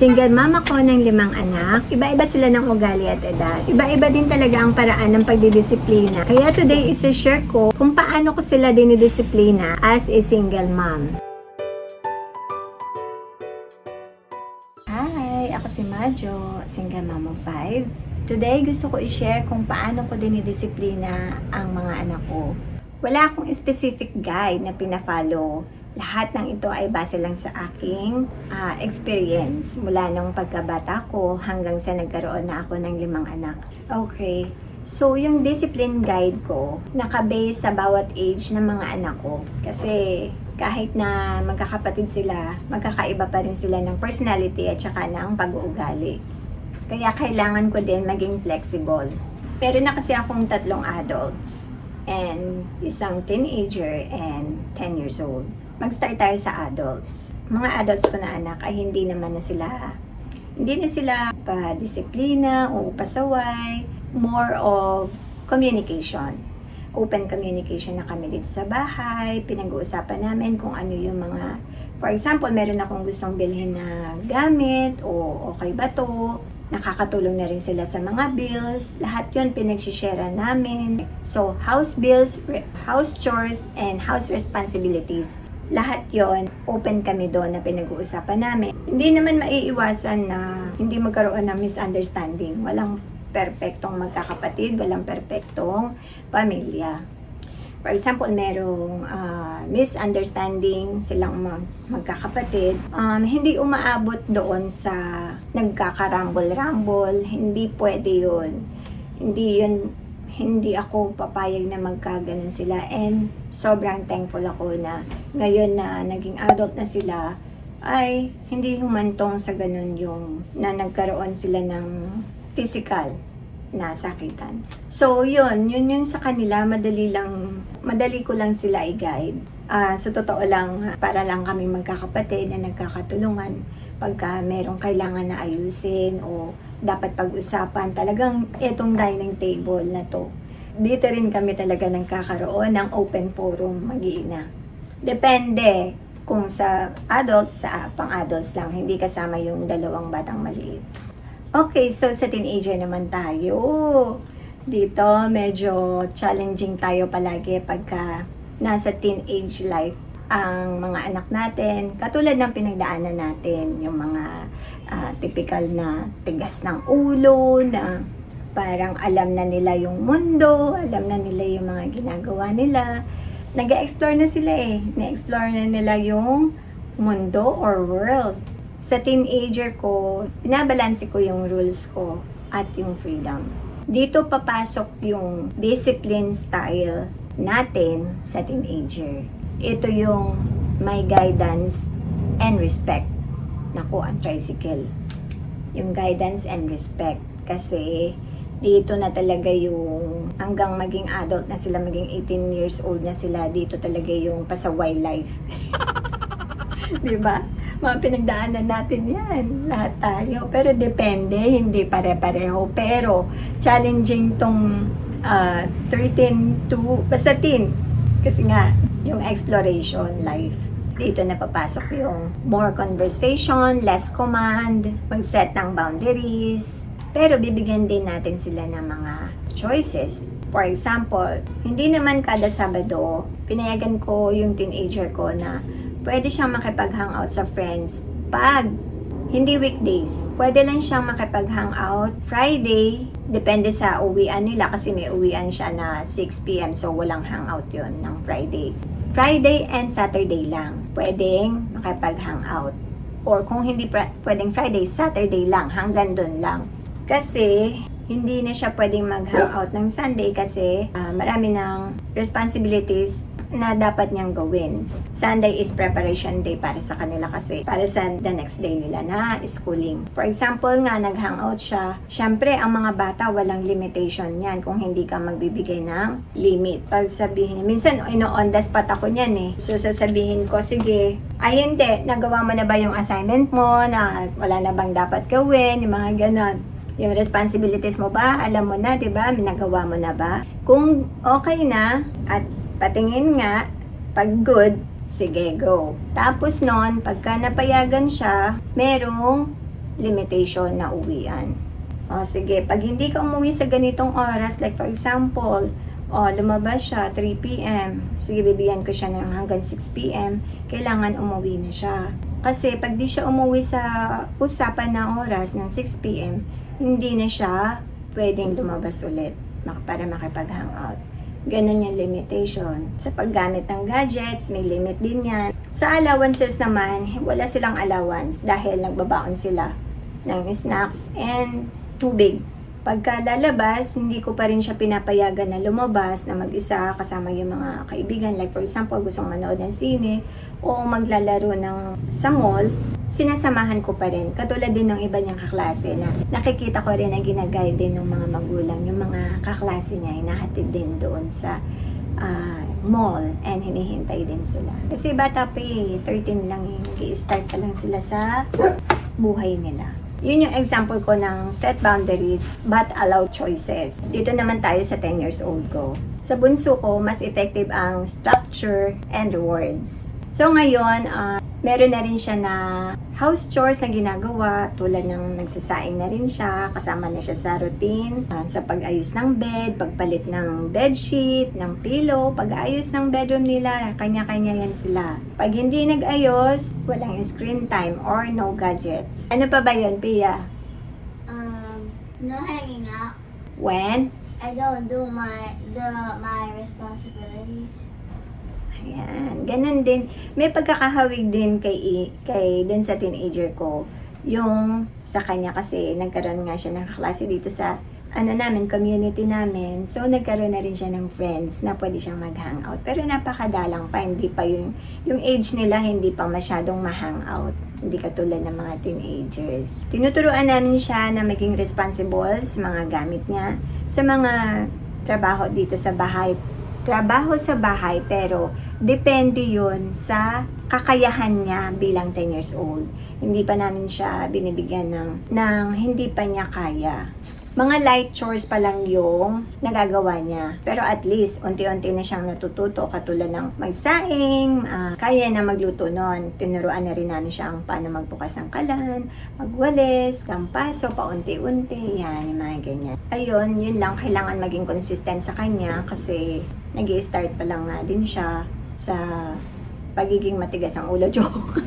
Single mama ko ng limang anak. Iba-iba sila ng ugali at edad. Iba-iba din talaga ang paraan ng pagdidisiplina. Kaya today isi-share ko kung paano ko sila dinidisiplina as a single mom. Hi! Ako si Majo, single mom of five. Today, gusto ko i-share kung paano ko dinidisiplina ang mga anak ko. Wala akong specific guide na pinafollow. Lahat ng ito ay base lang sa aking ah, experience mula nung pagkabata ko hanggang sa nagkaroon na ako ng limang anak. Okay. So, yung discipline guide ko, nakabase sa bawat age ng mga anak ko. Kasi, kahit na magkakapatid sila, magkakaiba pa rin sila ng personality at saka ng pag-uugali. Kaya kailangan ko din maging flexible. Meron na kasi akong tatlong adults and isang teenager and 10 years old. Mag-start tayo sa adults. Mga adults ko na anak ay hindi naman na sila hindi na sila pa-disiplina o pasaway. More of communication. Open communication na kami dito sa bahay. Pinag-uusapan namin kung ano yung mga For example, meron akong gustong bilhin na gamit o okay ba to? Nakakatulong na rin sila sa mga bills. Lahat yun pinagsishare namin. So, house bills, house chores, and house responsibilities. Lahat yon open kami doon na pinag-uusapan namin. Hindi naman maiiwasan na hindi magkaroon ng misunderstanding. Walang perpektong magkakapatid, walang perpektong pamilya. For example, merong ah, misunderstanding silang mag- magkakapatid. Um, hindi umaabot doon sa nagkakarambol-rambol. Hindi pwede yun. Hindi yun hindi ako papayag na magkaganon sila and sobrang thankful ako na ngayon na naging adult na sila ay hindi humantong sa ganun yung na nagkaroon sila ng physical na sakitan. So, yun, yun yun sa kanila, madali lang, madali ko lang sila i-guide. Ah, sa totoo lang, para lang kami magkakapatid na nagkakatulungan pagka merong kailangan na ayusin o dapat pag-usapan, talagang itong dining table na to. Dito rin kami talaga nagkakaroon ng open forum mag-iina. Depende kung sa adults, sa pang-adults lang, hindi kasama yung dalawang batang maliit. Okay, so sa teenager naman tayo. Dito, medyo challenging tayo palagi pagka nasa teenage life ang mga anak natin. Katulad ng pinagdaanan natin, yung mga ah, typical na tigas ng ulo, na parang alam na nila yung mundo, alam na nila yung mga ginagawa nila. Nag-explore na sila eh. Na-explore na nila yung mundo or world sa teenager ko, binabalanse ko yung rules ko at yung freedom. Dito papasok yung discipline style natin sa teenager. Ito yung may guidance and respect. Naku, ang tricycle. Yung guidance and respect. Kasi dito na talaga yung hanggang maging adult na sila, maging 18 years old na sila, dito talaga yung pasaway life. Di ba? Mga pinagdaanan natin yan. Lahat tayo. Pero depende, hindi pare-pareho. Pero challenging tong ah, 13 to, basta teen. Kasi nga, yung exploration life. Dito na papasok yung more conversation, less command, mag-set ng boundaries. Pero bibigyan din natin sila ng mga choices. For example, hindi naman kada Sabado, pinayagan ko yung teenager ko na pwede siyang makipag-hangout sa friends pag hindi weekdays. Pwede lang siyang makipag-hangout Friday, depende sa uwian nila kasi may uwian siya na 6pm so walang hangout yon ng Friday. Friday and Saturday lang pwedeng makipag-hangout. Or kung hindi pwedeng Friday, Saturday lang, hanggang doon lang. Kasi hindi na siya pwedeng mag-hangout ng Sunday kasi ah, marami ng responsibilities na dapat niyang gawin. Sunday is preparation day para sa kanila kasi para sa the next day nila na schooling. For example nga, nag-hangout siya. Syempre, ang mga bata walang limitation yan kung hindi ka magbibigay ng limit. Pag sabihin, minsan ino-on the spot ako niyan eh. So sasabihin ko, sige, ay hindi, nagawa mo na ba yung assignment mo na wala na bang dapat gawin, yung mga ganon yung responsibilities mo ba, alam mo na, 'di ba? Nagawa mo na ba? Kung okay na at patingin nga, pag good, sige, go. Tapos noon, pagka napayagan siya, merong limitation na uwian. O sige, pag hindi ka umuwi sa ganitong oras, like for example, o lumabas siya 3 p.m., sige bibigyan ko siya ng hanggang 6 p.m., kailangan umuwi na siya. Kasi pag di siya umuwi sa usapan na oras ng 6 p.m., hindi na siya pwedeng lumabas ulit para makipag-hangout. Ganon yung limitation. Sa paggamit ng gadgets, may limit din yan. Sa allowances naman, wala silang allowance dahil nagbabaon sila ng snacks and tubig. Pagka lalabas, hindi ko pa rin siya pinapayagan na lumabas na mag-isa kasama yung mga kaibigan. Like for example, gustong manood ng sine o maglalaro ng sa mall, sinasamahan ko pa rin. Katulad din ng iba niyang kaklase na nakikita ko rin na ginagay din ng mga magulang. Yung mga kaklase niya, inahatid din doon sa ah, mall and hinihintay din sila. Kasi bata pa eh, 13 lang eh. Nag-i-start pa lang sila sa buhay nila. Yun yung example ko ng set boundaries but allow choices. Dito naman tayo sa 10 years old ko. Sa bunso ko, mas effective ang structure and rewards. So ngayon, ah, meron na rin siya na house chores na ginagawa tulad ng nagsasaing na rin siya, kasama na siya sa routine, ah, sa pag-ayos ng bed, pagpalit ng bedsheet, ng pillow, pag-ayos ng bedroom nila, kanya-kanya yan sila. Pag hindi nag-ayos, walang screen time or no gadgets. Ano pa ba yun, Pia? Um, no hanging out. When? I don't do my the my responsibilities. Ayan, ganun din. May pagkakahawig din kay, kay dun sa teenager ko. Yung sa kanya kasi nagkaroon nga siya ng kaklase dito sa ano namin, community namin. So, nagkaroon na rin siya ng friends na pwede siyang mag-hangout. Pero napakadalang pa, hindi pa yung, yung age nila, hindi pa masyadong ma-hangout. Hindi katulad ng mga teenagers. Tinuturuan namin siya na maging responsible sa mga gamit niya, sa mga trabaho dito sa bahay. Trabaho sa bahay, pero depende yun sa kakayahan niya bilang 10 years old. Hindi pa namin siya binibigyan ng, ng hindi pa niya kaya mga light chores pa lang yung nagagawa niya. Pero at least, unti-unti na siyang natututo. Katulad ng magsaing, ah, kaya na magluto nun. Tinuruan na rin namin siya ang paano magbukas ng kalan, magwalis, kampaso, paunti-unti. Yan, yung mga ganyan. Ayun, yun lang. Kailangan maging consistent sa kanya kasi nag start pa lang nga din siya sa pagiging matigas ang ulo joke.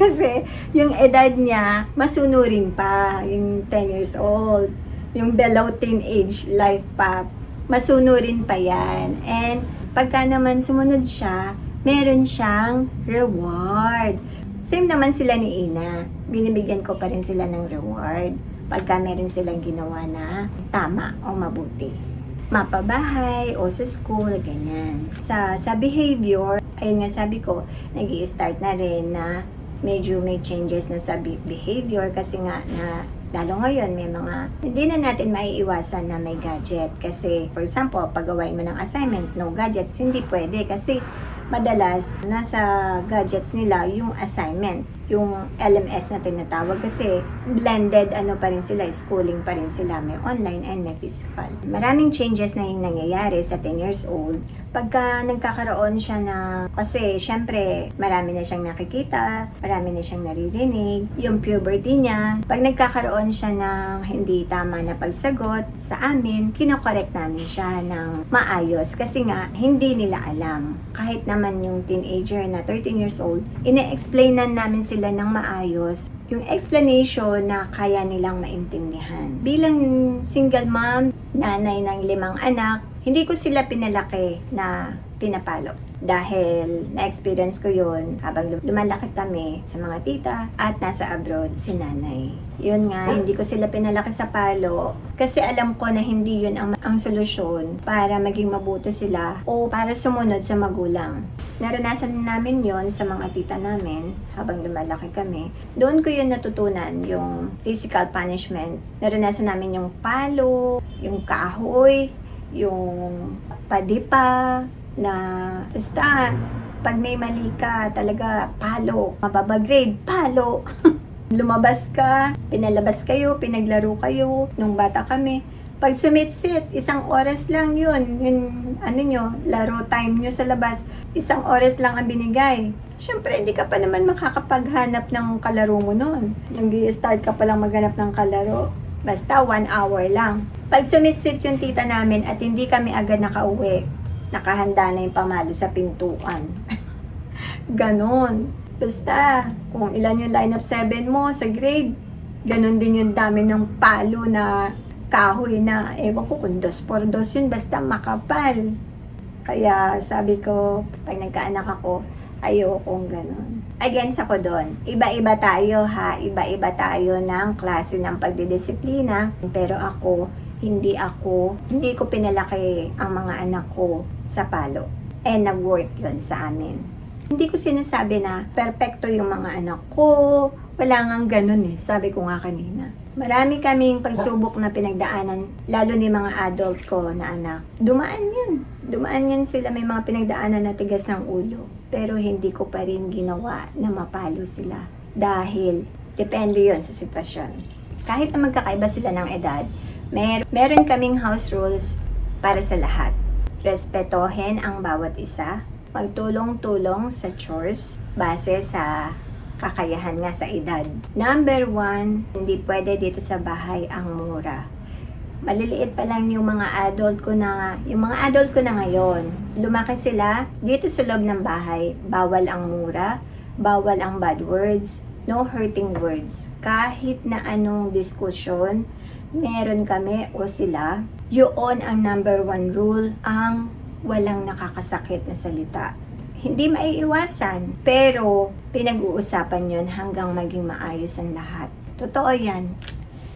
Kasi yung edad niya, masunurin pa, yung 10 years old. Yung below teenage life pa, masunurin pa yan. And pagka naman sumunod siya, meron siyang reward. Same naman sila ni Ina. Binibigyan ko pa rin sila ng reward pagka meron silang ginawa na tama o mabuti mapabahay o sa school, ganyan. Sa, sa behavior, ayun nga sabi ko, nag start na rin na medyo may changes na sa be- behavior kasi nga na lalo ngayon may mga hindi na natin maiiwasan na may gadget kasi for example pag gawain mo ng assignment no gadgets hindi pwede kasi madalas nasa gadgets nila yung assignment yung LMS na tinatawag kasi blended ano pa rin sila schooling pa rin sila may online and may physical. Maraming changes na yung nangyayari sa 10 years old. Pagka nagkakaroon siya na kasi syempre marami na siyang nakikita marami na siyang naririnig yung puberty niya pag nagkakaroon siya ng hindi tama na pagsagot sa amin kinokorek namin siya ng maayos. Kasi nga hindi nila alam. Kahit naman yung teenager na 13 years old ine-explainan namin sila ng maayos yung explanation na kaya nilang maintindihan. Bilang single mom, nanay ng limang anak, hindi ko sila pinalaki na pinapalo. Dahil na-experience ko yun habang lum- lumalaki kami sa mga tita at nasa abroad si nanay. Yun nga, hindi ko sila pinalaki sa palo kasi alam ko na hindi yun ang, ang solusyon para maging mabuto sila o para sumunod sa magulang. Naranasan namin yon sa mga tita namin habang lumalaki kami. Doon ko yun natutunan, yung physical punishment. Naranasan namin yung palo, yung kahoy, yung padipa, na basta pag may mali ka, talaga palo. Mababa grade, palo. Lumabas ka, pinalabas kayo, pinaglaro kayo nung bata kami. Pag sumitsit, isang oras lang yun. Yung, ano nyo, laro time nyo sa labas. Isang oras lang ang binigay. Siyempre, hindi ka pa naman makakapaghanap ng kalaro mo noon. nag start ka pa lang maghanap ng kalaro. Basta one hour lang. Pag sumitsit yung tita namin at hindi kami agad nakauwi, nakahanda na yung pamalo sa pintuan. Ganon. Basta, kung ilan yung lineup 7 mo sa grade, ganon din yung dami ng palo na kahoy na, ewan ko kung dos por dos yun, basta makapal. Kaya sabi ko, pag nagkaanak ako, ayokong ganon. Against ako doon. Iba-iba tayo ha, iba-iba tayo ng klase ng pagdidisiplina. Pero ako, hindi ako, hindi ko pinalaki ang mga anak ko sa palo. And nag-work yun sa amin. Hindi ko sinasabi na perfecto yung mga anak ko. Wala nga ganun eh. Sabi ko nga kanina. Marami kaming pagsubok na pinagdaanan, lalo ni mga adult ko na anak. Dumaan yan. Dumaan yan sila. May mga pinagdaanan na tigas ng ulo. Pero hindi ko pa rin ginawa na mapalo sila. Dahil, depende yon sa sitwasyon. Kahit na magkakaiba sila ng edad, mer meron kaming house rules para sa lahat. Respetohin ang bawat isa, magtulong-tulong sa chores base sa kakayahan nga sa edad. Number one, hindi pwede dito sa bahay ang mura. Maliliit pa lang yung mga adult ko na, yung mga adult ko na ngayon. Lumaki sila dito sa loob ng bahay. Bawal ang mura, bawal ang bad words, no hurting words. Kahit na anong diskusyon, meron kami o sila, yun ang number one rule, ang walang nakakasakit na salita. Hindi maiiwasan, pero pinag-uusapan yon hanggang maging maayos ang lahat. Totoo yan.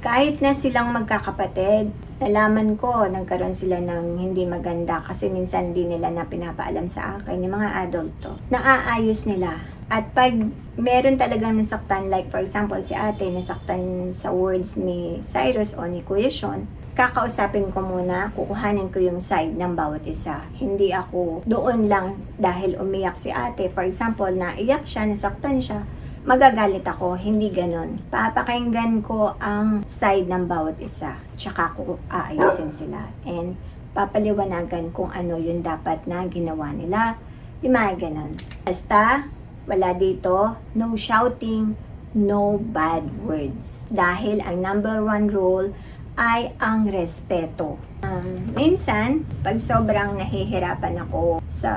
Kahit na silang magkakapatid, nalaman ko, nagkaroon sila ng hindi maganda kasi minsan di nila na pinapaalam sa akin, yung mga adult to. Naaayos nila. At pag meron talagang nasaktan, like for example si ate, nasaktan sa words ni Cyrus o ni Kuya Sean, kakausapin ko muna, kukuhanin ko yung side ng bawat isa. Hindi ako doon lang dahil umiyak si ate. For example, na iyak siya, nasaktan siya, magagalit ako. Hindi ganon. Papakinggan ko ang side ng bawat isa. Tsaka ko aayusin sila. And papaliwanagan kung ano yung dapat na ginawa nila. Yung mga ganon. Basta, wala dito, no shouting, no bad words. Dahil ang number one rule ay ang respeto. Um, minsan, pag sobrang nahihirapan ako sa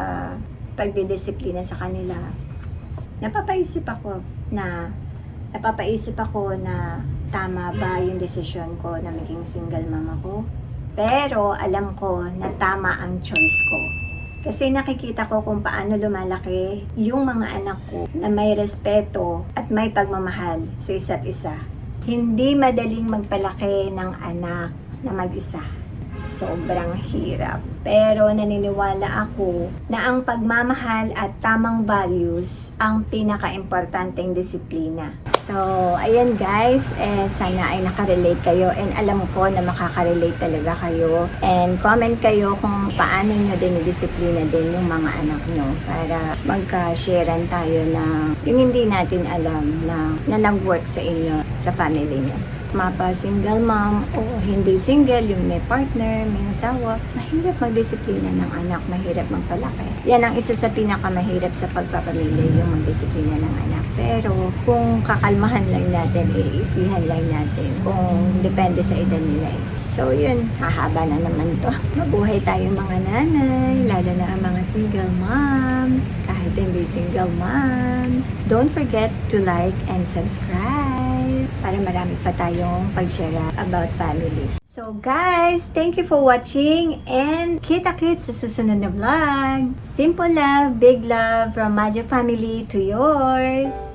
pagdidisiplina sa kanila, napapaisip ako na napapaisip ako na tama ba yung desisyon ko na maging single mom ako. Pero alam ko na tama ang choice ko. Kasi nakikita ko kung paano lumalaki yung mga anak ko na may respeto at may pagmamahal sa isa't isa. Hindi madaling magpalaki ng anak na mag-isa. Sobrang hirap. Pero naniniwala ako na ang pagmamahal at tamang values ang pinaka-importanteng disiplina. So, ayan guys, eh, sana ay nakarelate kayo and alam ko na makaka-relate talaga kayo. And comment kayo kung paano nyo din disiplina din yung mga anak nyo para magka-sharean tayo na yung hindi natin alam na, na nag-work sa inyo, sa family nyo mapa single mom o hindi single, yung may partner, may asawa, mahirap magdisiplina ng anak, mahirap magpalaki. Yan ang isa sa pinakamahirap sa pagpapamilya, yung magdisiplina ng anak. Pero kung kakalmahan lang natin, iisihan lang natin, kung depende sa edad nila eh. So yun, hahaba na naman to. Mabuhay tayo mga nanay, lalo na ang mga single moms, kahit hindi single moms. Don't forget to like and subscribe para marami pa tayong pag-share about family. So guys, thank you for watching and kita-kits sa susunod na vlog. Simple love, big love from Maja family to yours.